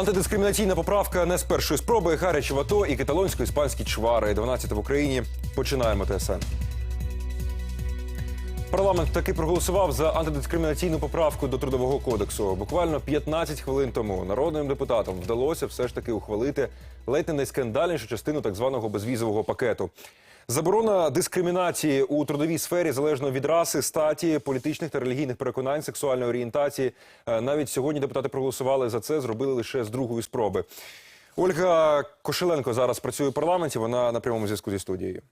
Антидискримінаційна поправка не з першої спроби. Гарячі в АТО і каталонсько-іспанські чвари. 12 в Україні. Починаємо ТСН. Парламент таки проголосував за антидискримінаційну поправку до трудового кодексу. Буквально 15 хвилин тому народним депутатам вдалося все ж таки ухвалити ледь не найскандальнішу частину так званого безвізового пакету. Заборона дискримінації у трудовій сфері залежно від раси, статі, політичних та релігійних переконань, сексуальної орієнтації. Е, Навіть сьогодні депутати проголосували за це, зробили лише з другої спроби. Ольга Кошеленко зараз працює у парламенті. Вона на прямому зв'язку зі студією.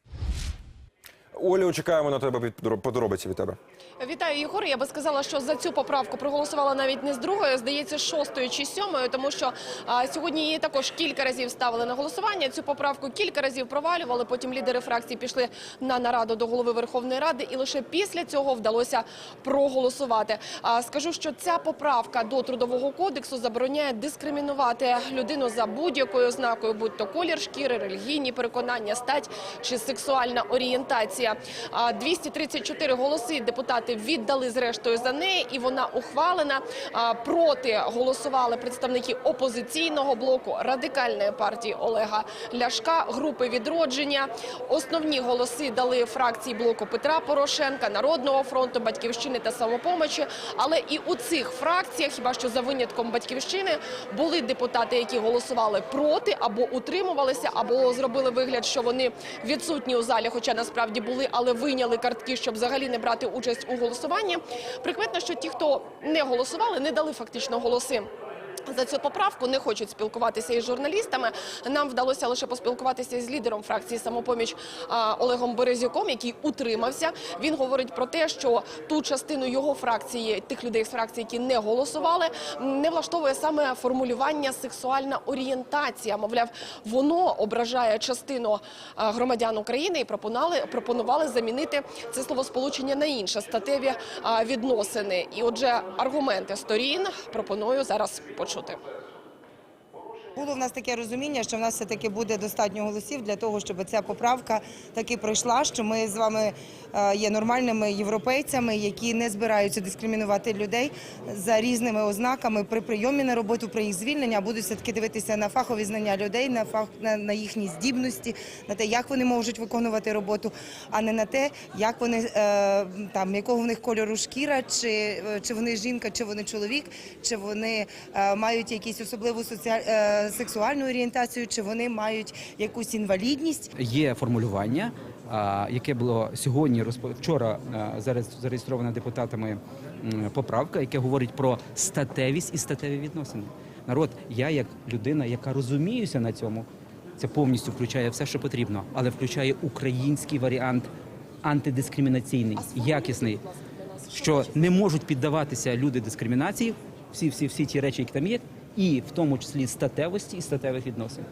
Олю, чекаємо на тебе подробиці від тебе. Вітаю, Єгор. Я би сказала, що за цю поправку проголосувала навіть не з другої, здається, з шостої чи сьомої, тому що а, сьогодні її також кілька разів ставили на голосування. Цю поправку кілька разів провалювали. Потім лідери фракції пішли на нараду до голови Верховної Ради, і лише після цього вдалося проголосувати. А, скажу, що ця поправка до трудового кодексу забороняє дискримінувати людину за будь-якою ознакою, будь то колір шкіри, релігійні переконання, стать чи сексуальна орієнтація. А, 234 голоси депутати віддали зрештою за неї, і вона ухвалена. Проти голосували представники опозиційного блоку радикальної партії Олега Ляшка, групи відродження. Основні голоси дали фракції блоку Петра Порошенка, Народного фронту, Батьківщини та самопомочі. Але і у цих фракціях, хіба що за винятком батьківщини, були депутати, які голосували проти або утримувалися, або зробили вигляд, що вони відсутні у залі, хоча насправді були, але вийняли картки, щоб взагалі не брати участь у голосуванні. Прикметно, що ті, хто не голосували, не дали фактично голоси. За цю поправку не хочуть спілкуватися із журналістами. Нам вдалося лише поспілкуватися з лідером фракції самопоміч Олегом Березюком, який утримався. Він говорить про те, що ту частину його фракції, тих людей з фракції, які не голосували, не влаштовує саме формулювання сексуальна орієнтація. Мовляв, воно ображає частину громадян України і пропонували, пропонували замінити це словосполучення на інше статеві відносини. І, отже, аргументи сторін пропоную зараз почути. tempo. Було в нас таке розуміння, що в нас все таки буде достатньо голосів для того, щоб ця поправка таки пройшла. Що ми з вами е, є нормальними європейцями, які не збираються дискримінувати людей за різними ознаками при прийомі на роботу, при їх звільненні, а будуть все таки дивитися на фахові знання людей, на фах на, їхні здібності, на те, як вони можуть виконувати роботу, а не на те, як вони е, там якого в них кольору шкіра, чи, е, чи вони жінка, чи вони чоловік, чи вони е, мають якісь особливу соціаль... е, сексуальну орієнтацію, чи вони мають якусь інвалідність. Є формулювання, яке було сьогодні вчора зареєстрована депутатами поправка, яке говорить про статевість і статеві відносини. Народ, я як людина, яка розуміюся на цьому, це повністю включає все, що потрібно, але включає український варіант антидискримінаційний, якісний, що не можуть піддаватися люди дискримінації, всі, всі, всі ті речі, які там є, і в тому числі статевості і статевих відносин.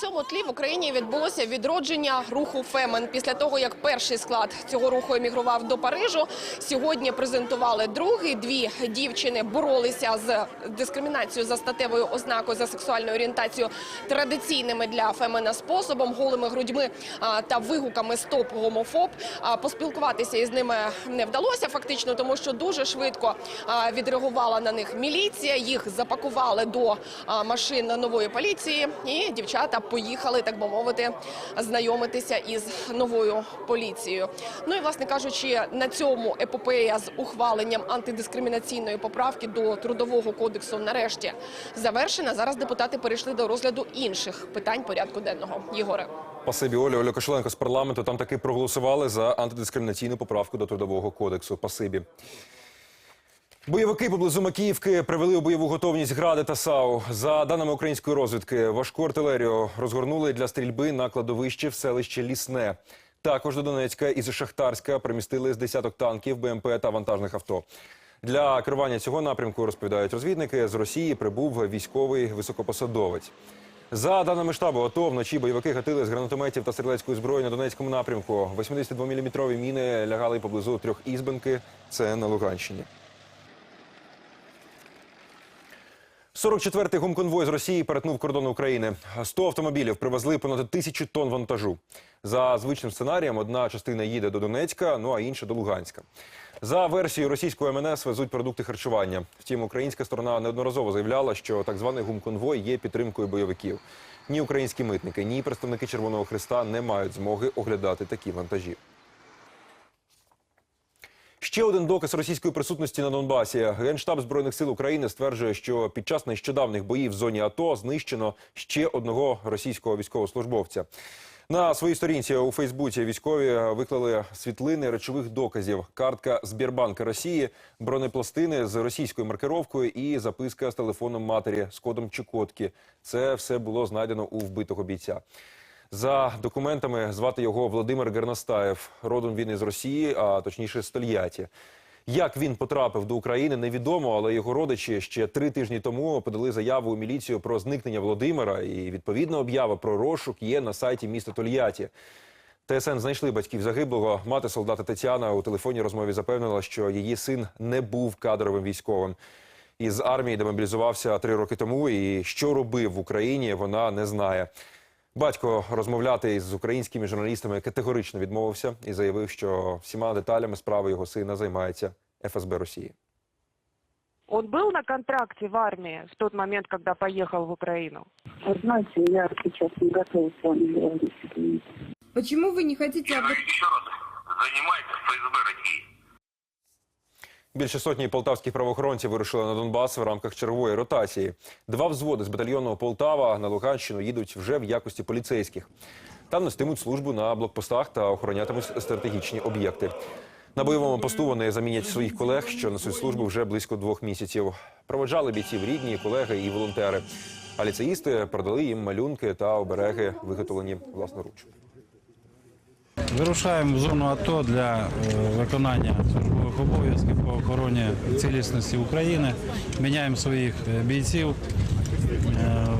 Цьому тлі в Україні відбулося відродження руху Фемен. Після того, як перший склад цього руху емігрував до Парижу, сьогодні презентували другий. Дві дівчини боролися з дискримінацією за статевою ознакою за сексуальною орієнтацією традиційними для Фемена способом, голими грудьми та вигуками Стоп гомофоб. Поспілкуватися із ними не вдалося фактично, тому що дуже швидко відреагувала на них міліція. Їх запакували до машин нової поліції, і дівчата поїхали, так би мовити, знайомитися із новою поліцією. Ну і власне кажучи, на цьому епопея з ухваленням антидискримінаційної поправки до трудового кодексу нарешті завершена. Зараз депутати перейшли до розгляду інших питань порядку денного. Єгоре. Пасибі Оля, Оля Кошеленко з парламенту. Там таки проголосували за антидискримінаційну поправку до трудового кодексу. Пасибі. Бойовики поблизу Макіївки привели у бойову готовність гради та САУ. За даними української розвідки, важку артилерію розгорнули для стрільби на кладовищі в селищі Лісне. Також до Донецька і з Шахтарська примістили з десяток танків, БМП та вантажних авто. Для керування цього напрямку розповідають розвідники. З Росії прибув військовий високопосадовець. За даними штабу, АТО вночі бойовики гатили з гранатометів та стрілецької зброї на Донецькому напрямку. 82-мм міни лягали поблизу трьох ізбенки. Це на Луганщині. 44-й гумконвой з Росії перетнув кордон України. 100 автомобілів привезли понад тисячу тонн вантажу. За звичним сценарієм, одна частина їде до Донецька, ну а інша до Луганська. За версією російського МНС везуть продукти харчування. Втім, українська сторона неодноразово заявляла, що так званий гумконвой є підтримкою бойовиків. Ні українські митники, ні представники Червоного Христа не мають змоги оглядати такі вантажі. Ще один доказ російської присутності на Донбасі. Генштаб збройних сил України стверджує, що під час нещодавних боїв в зоні АТО знищено ще одного російського військовослужбовця. На своїй сторінці у Фейсбуці військові виклали світлини речових доказів: картка Збірбанка Росії, бронепластини з російською маркировкою і записка з телефоном матері з кодом Чукотки. Це все було знайдено у вбитого бійця. За документами звати його Володимир Гернастаєв. Родом він із Росії, а точніше з Тольятті. Як він потрапив до України, невідомо, але його родичі ще три тижні тому подали заяву у міліцію про зникнення Володимира. І відповідна об'ява про розшук є на сайті міста Тольятті. ТСН знайшли батьків загиблого. Мати солдата Тетяна у телефонній розмові запевнила, що її син не був кадровим військовим. Із армії демобілізувався три роки тому, і що робив в Україні, вона не знає. Батько розмовляти із українськими журналістами категорично відмовився і заявив, що всіма деталями справи його сина займається ФСБ Росії. Он был на контракте в армии в тот момент, когда поехал в Украину? Вы знаете, я сейчас не готова с вами говорить. извините. Почему вы не хотите об этом? еще раз занимается ФСБ России. Більше сотні полтавських правоохоронців вирушили на Донбас в рамках чергової ротації. Два взводи з батальйону Полтава на Луганщину їдуть вже в якості поліцейських. Там нестимуть службу на блокпостах та охоронятимуть стратегічні об'єкти. На бойовому посту вони замінять своїх колег, що несуть службу вже близько двох місяців. Проводжали бійців рідні, колеги і волонтери. А ліцеїсти продали їм малюнки та обереги, виготовлені власноруч. Вирушаємо в зону АТО для е, виконання службових обов'язків по охороні цілісності України. Міняємо своїх е, бійців е,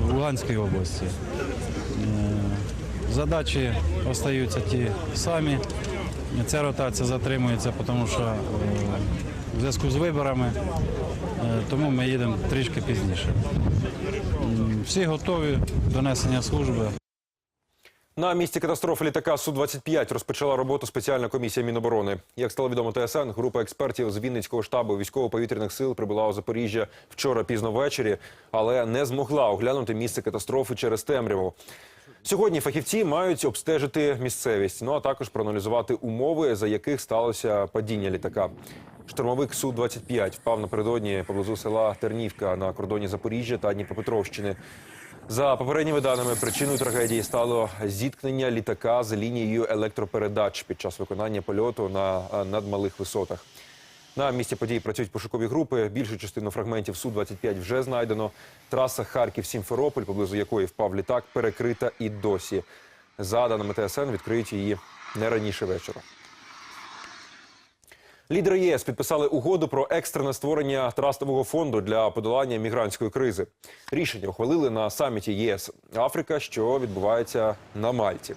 в Луганській області. Е, Задачі остаються ті самі. Ця ротація затримується, тому що в зв'язку з виборами, тому ми їдемо трішки пізніше. Всі готові до несення служби. На місці катастрофи літака Су-25 розпочала роботу спеціальна комісія Міноборони. Як стало відомо ТСН, група експертів з Вінницького штабу військово-повітряних сил прибула у Запоріжжя вчора пізно ввечері, але не змогла оглянути місце катастрофи через темряву. Сьогодні фахівці мають обстежити місцевість, ну а також проаналізувати умови, за яких сталося падіння літака. Штурмовик Су-25 впав напередодні поблизу села Тернівка на кордоні Запоріжжя та Дніпропетровщини. За попередніми даними, причиною трагедії стало зіткнення літака з лінією електропередач під час виконання польоту на е, надмалих висотах. На місці подій працюють пошукові групи. Більшу частину фрагментів Су-25 вже знайдено. Траса Харків-Сімферополь, поблизу якої впав літак, перекрита і досі. За даними ТСН, відкриють її не раніше вечора. Лідери ЄС підписали угоду про екстрене створення трастового фонду для подолання мігрантської кризи. Рішення ухвалили на саміті ЄС Африка, що відбувається на Мальті.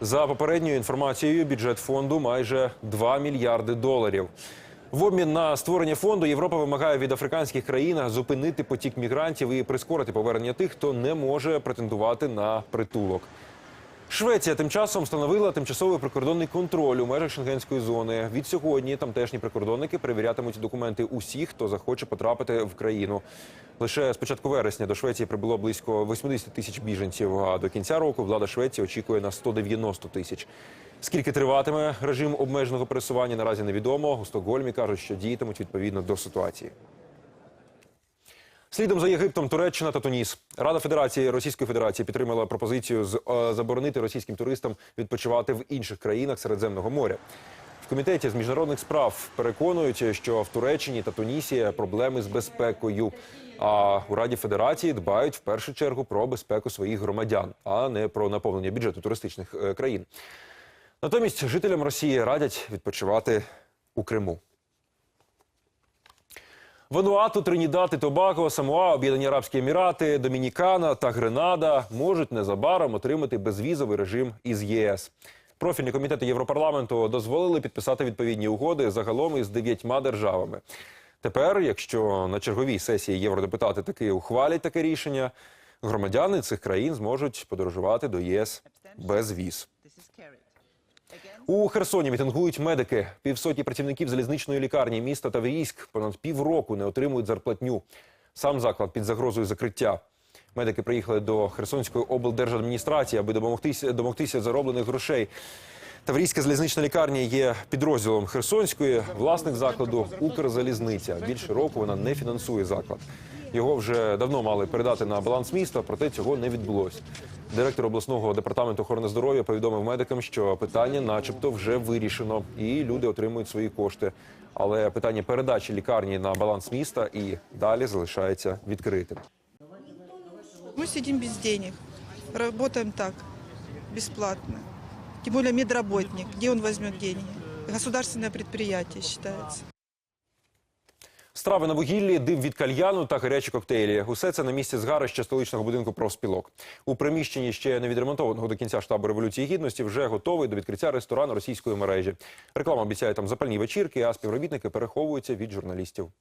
За попередньою інформацією, бюджет фонду майже 2 мільярди доларів. В обмін на створення фонду Європа вимагає від африканських країн зупинити потік мігрантів і прискорити повернення тих, хто не може претендувати на притулок. Швеція тим часом встановила тимчасовий прикордонний контроль у межах шенгенської зони. Від сьогодні тамтешні прикордонники перевірятимуть документи усіх, хто захоче потрапити в країну. Лише з початку вересня до Швеції прибуло близько 80 тисяч біженців. А до кінця року влада Швеції очікує на 190 тисяч. Скільки триватиме режим обмеженого пересування, наразі невідомо. У Стокгольмі кажуть, що діятимуть відповідно до ситуації. Слідом за Єгиптом, Туреччина та Туніс. Рада Федерації Російської Федерації підтримала пропозицію з е, заборонити російським туристам відпочивати в інших країнах Середземного моря. В комітеті з міжнародних справ переконують, що в Туреччині та Тунісі проблеми з безпекою. А у Раді Федерації дбають в першу чергу про безпеку своїх громадян, а не про наповнення бюджету туристичних е, країн. Натомість жителям Росії радять відпочивати у Криму. Вануату, Тринідад і Тобаго, Самоа, Об'єднані Арабські Емірати, Домінікана та Гренада можуть незабаром отримати безвізовий режим із ЄС. Профільні комітети Європарламенту дозволили підписати відповідні угоди загалом із дев'ятьма державами. Тепер, якщо на черговій сесії євродепутати таки ухвалять таке рішення, громадяни цих країн зможуть подорожувати до ЄС без віз. У Херсоні мітингують медики. Півсотні працівників залізничної лікарні міста Таврійськ понад півроку не отримують зарплатню. Сам заклад під загрозою закриття. Медики приїхали до Херсонської облдержадміністрації, аби домогтися, домогтися зароблених грошей. Таврійська залізнична лікарня є підрозділом Херсонської. Власник закладу Укрзалізниця. Більше року вона не фінансує заклад. Його вже давно мали передати на баланс міста, проте цього не відбулося. Директор обласного департаменту охорони здоров'я повідомив медикам, що питання, начебто, вже вирішено, і люди отримують свої кошти. Але питання передачі лікарні на баланс міста і далі залишається відкритим. Мы сидим без денег, работаем так, бесплатно. Тем более медработник, где он возьмет деньги? Государственное предприятие считается. Страви на вугіллі, дим від кальяну та гарячі коктейлі. Усе це на місці згарища столичного будинку профспілок. У приміщенні ще не відремонтованого до кінця штабу революції гідності вже готовий до відкриття ресторану російської мережі. Реклама обіцяє там запальні вечірки, а співробітники переховуються від журналістів.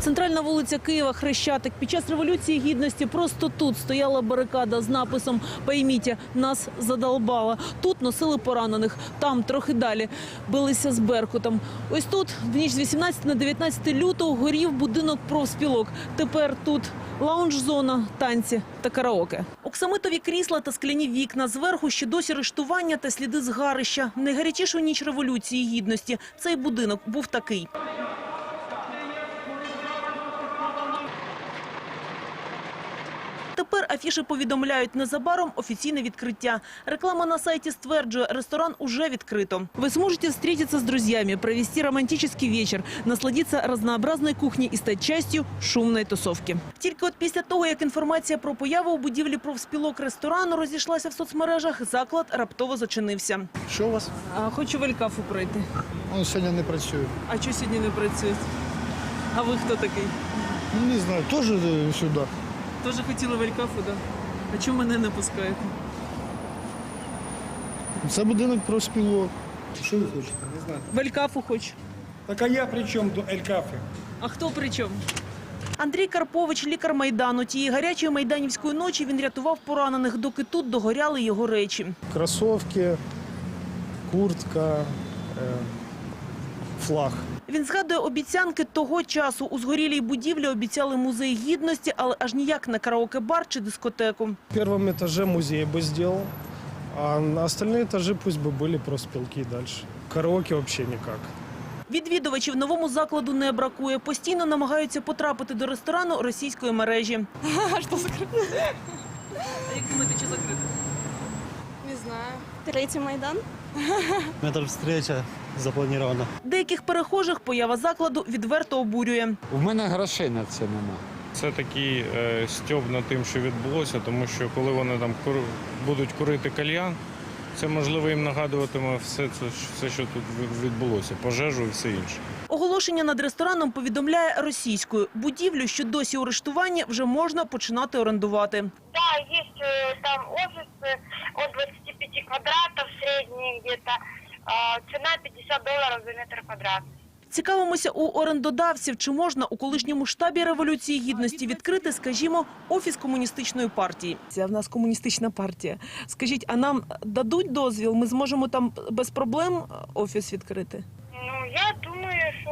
Центральна вулиця Києва, Хрещатик. Під час революції гідності просто тут стояла барикада з написом «Пойміть, нас задолбало». Тут носили поранених, там трохи далі билися з Беркутом. Ось тут в ніч з 18 на 19 лютого горів будинок профспілок. Тепер тут лаунж-зона, танці та караоке. Оксамитові крісла та скляні вікна. Зверху ще досі рештування та сліди згарища. Найгарячішу ніч революції гідності цей будинок був такий. Тепер афіши повідомляють незабаром офіційне відкриття. Реклама на сайті стверджує, ресторан уже відкрито. Ви зможете встретиться с друзьями, провести романтический вечер, насладиться разнообразной кухней и стать частью шумной тусовки. Тільки от після того, як інформація про появу у будівлі профспілок ресторану розійшлася в соцмережах, заклад раптово зачинився. Що у вас? А, хочу в Елькафу пройти. Он сьогодні не працює. А що сьогодні не працює? А ви хто такий? Ну, не знаю, теж сюди. Тоже хотіли в Елькафу, да? А чому мене не пускаєте? Це будинок профспілок. Що ви хочете? Не знаю. В Елькафу хочу. Так а я при чому до Елькафи? А хто при чому? Андрій Карпович, лікар Майдану. Тієї гарячої майданівської ночі він рятував поранених, доки тут догоряли його речі. Кросовки, куртка, е, флаг. Він згадує обіцянки того часу. У згорілій будівлі обіцяли музей гідності, але аж ніяк не караоке-бар чи дискотеку. В первом этаже музей бы сделал, а на остальные этажи пусть бы были профспілки дальше. Караоке вообще никак. Відвідувачів новому закладу не бракує. Постійно намагаються потрапити до ресторану російської мережі. А що закрито? А як думаєте, чи закрито? Не знаю. Третий Майдан? У меня даже встреча запланирована. Деяких перехожих поява закладу відверто обурює. У мене грошей на це нема. Це такий е, стьоб над тим, що відбулося, тому що коли вони там кур... будуть курити кальян, це можливо їм нагадуватиме все це, все, що тут відбулося, пожежу і все інше. Оголошення над рестораном повідомляє російською. Будівлю, що досі у арештуванні, вже можна починати орендувати. Да, есть э, там офисы от 25 квадратов, средний где-то. А, Цена 50 долларов за метр квадратный. Цікавимося у орендодавців, чи можна у колишньому штабі Революції Гідності відкрити, скажімо, офіс комуністичної партії. Це в нас комуністична партія. Скажіть, а нам дадуть дозвіл? Ми зможемо там без проблем офіс відкрити? Ну, я думаю, що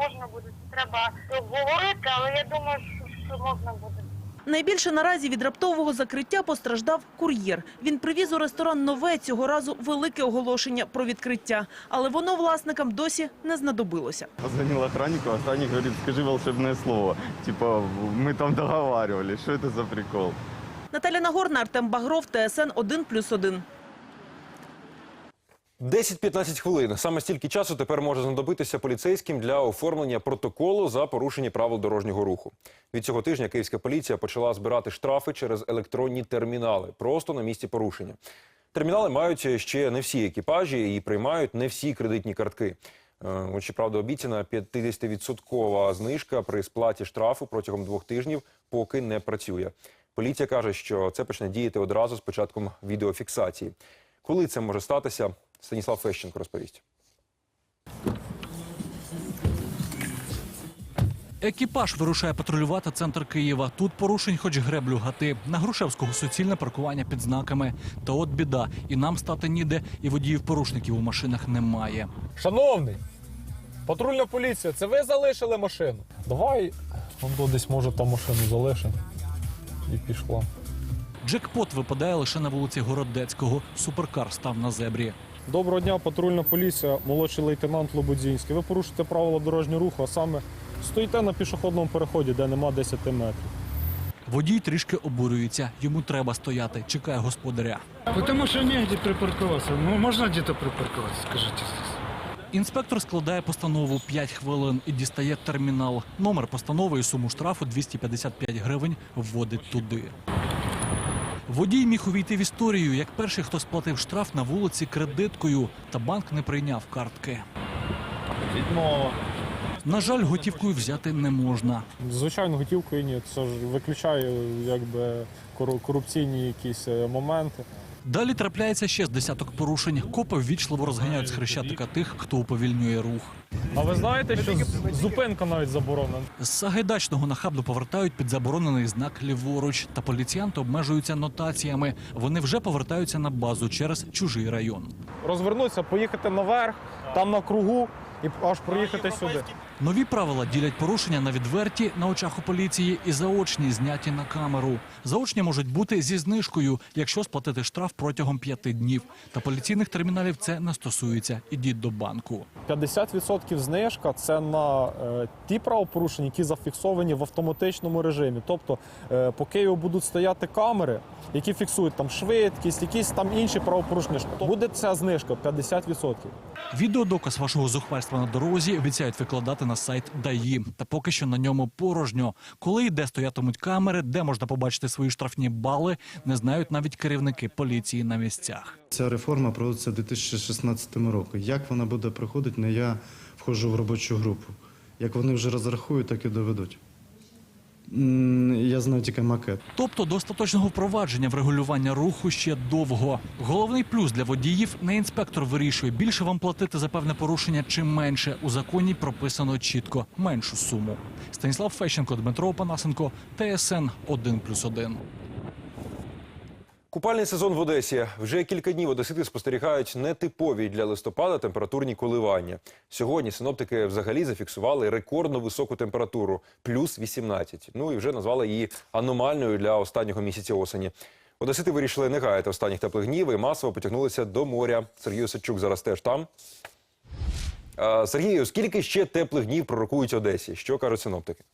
можна буде. Треба обговорити, але я думаю, що, що можна буде. Найбільше наразі від раптового закриття постраждав кур'єр. Він привіз у ресторан нове цього разу велике оголошення про відкриття, але воно власникам досі не знадобилося. Позвонил охраннику, охранник говорить, скажи волшебне слово. Типа, ми там договарювали. Що це за прикол? Наталя Нагорна, Артем Багров, ТСН 1+,1. 10-15 хвилин. Саме стільки часу тепер може знадобитися поліцейським для оформлення протоколу за порушення правил дорожнього руху. Від цього тижня київська поліція почала збирати штрафи через електронні термінали просто на місці порушення. Термінали мають ще не всі екіпажі і приймають не всі кредитні картки. Е, От, щоправда, обіцяна 50-відсоткова знижка при сплаті штрафу протягом двох тижнів поки не працює. Поліція каже, що це почне діяти одразу з початком відеофіксації. Коли це може статися, Станіслав Фещенко розповість. Екіпаж вирушає патрулювати центр Києва. Тут порушень, хоч греблю гати. На Грушевського суцільне паркування під знаками. Та от біда, і нам стати ніде, і водіїв-порушників у машинах немає. Шановний, патрульна поліція, це ви залишили машину? Давай, он десь може там машину залишимо. І пішла. Джекпот випадає лише на вулиці Городецького. Суперкар став на зебрі. Доброго дня, патрульна поліція, молодший лейтенант Лободзінський. Ви порушите правила дорожнього руху, а саме стоїте на пішохідному переході, де нема 10 метрів. Водій трішки обурюється. Йому треба стояти. Чекає господаря. Потому что негде припарковаться. Ну, можно где-то припарковаться, скажите. Інспектор складає постанову 5 хвилин і дістає термінал. Номер постанови і суму штрафу 255 гривень вводить туди. Водій міг увійти в історію, як перший, хто сплатив штраф на вулиці кредиткою, та банк не прийняв картки. На жаль, готівкою взяти не можна. Звичайно, готівкою ні. Це ж виключає якби корупційні якісь е, моменти. Далі трапляється ще з десяток порушень. Копи ввічливо розганяють з хрещатика тих, хто уповільнює рух. А ви знаєте, що зупинка навіть заборонена? З Сагайдачного нахабду повертають під заборонений знак ліворуч, та поліціянти обмежуються нотаціями. Вони вже повертаються на базу через чужий район. Розвернутися, поїхати наверх, там на кругу і аж проїхати сюди. Нові правила ділять порушення на відверті на очах у поліції і заочні зняті на камеру. Заочні можуть бути зі знижкою, якщо сплатити штраф протягом п'яти днів. Та поліційних терміналів це не стосується. Ідіть до банку. 50% знижка це на е, ті правопорушення, які зафіксовані в автоматичному режимі. Тобто е, по Києву будуть стояти камери, які фіксують там швидкість, якісь там інші правопорушення. Буде ця знижка 50%. Відеодоказ вашого зухвальства на дорозі обіцяють викладати на сайт ДАІ. Та поки що на ньому порожньо. Коли і де стоятимуть камери, де можна побачити свої штрафні бали, не знають навіть керівники поліції на місцях. Ця реформа проводиться в 2016 році. Як вона буде проходити, не я вхожу в робочу групу. Як вони вже розрахують, так і доведуть. Я знаю тільки макет. Тобто до остаточного впровадження врегулювання руху ще довго. Головний плюс для водіїв не інспектор вирішує більше вам платити за певне порушення чи менше. У законі прописано чітко меншу суму. Станіслав Фещенко, Дмитро Панасенко, ТСН 1+,1. Купальний сезон в Одесі. Вже кілька днів одесити спостерігають нетипові для листопада температурні коливання. Сьогодні синоптики взагалі зафіксували рекордно високу температуру плюс 18. Ну і вже назвали її аномальною для останнього місяця осені. Одесити вирішили не гаяти останніх теплих днів і масово потягнулися до моря. Сергій Осадчук зараз теж там. Сергію, скільки ще теплих днів пророкують Одесі? Що кажуть синоптики?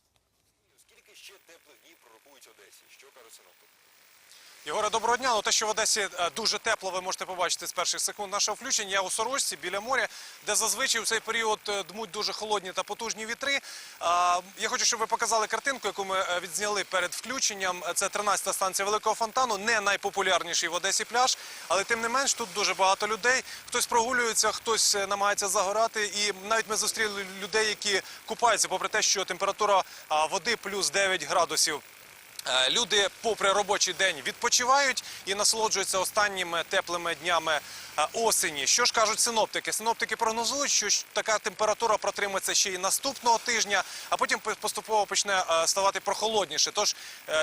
Єгоре, доброго дня. Ну те, що в Одесі е, дуже тепло, ви можете побачити з перших секунд нашого включення. Я у Сорочці біля моря, де зазвичай у цей період е, дмуть дуже холодні та потужні вітри. Я хочу, щоб ви показали картинку, яку ми е, відзняли перед включенням. Це 13-та станція Великого фонтану, не найпопулярніший в Одесі пляж, але тим не менш тут дуже багато людей. Хтось прогулюється, хтось е, намагається загорати. І навіть ми зустріли людей, які купаються, попри те, що температура води плюс 9 градусів. Е, Люди, попри робочий день, відпочивають і насолоджуються останніми теплими днями е, осені. Що ж кажуть синоптики? Синоптики прогнозують, що така температура протримається ще й наступного тижня, а потім поступово почне е, ставати прохолодніше. Тож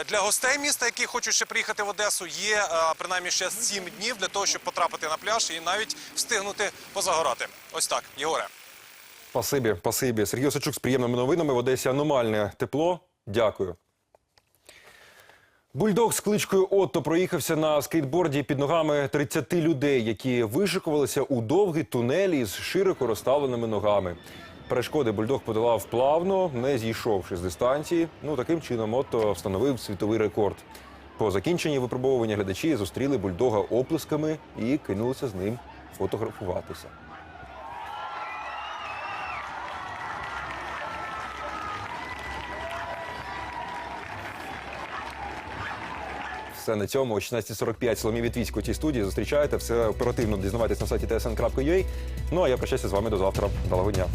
для гостей міста, які хочуть ще приїхати в Одесу, є принаймні ще 7 днів для того, щоб потрапити на пляж і навіть встигнути позагорати. Ось так, Єгоре. Спасибі, спасибі. Сергій Осадчук з приємними новинами. В Одесі аномальне тепло. Дякую. Бульдог з кличкою Отто проїхався на скейтборді під ногами 30 людей, які вишикувалися у довгий тунель із широко розставленими ногами. Перешкоди бульдог подолав плавно, не зійшовши з дистанції. Ну таким чином Отто встановив світовий рекорд. По закінченні випробовування глядачі зустріли бульдога оплесками і кинулися з ним фотографуватися. Все на цьому о 16.45 Соломі Вітвіцько у цій студії. Зустрічаєте все оперативно дізнавайтесь на сайті tsn.ua. Ну а я прощаюся з вами до завтра. Доброго дня.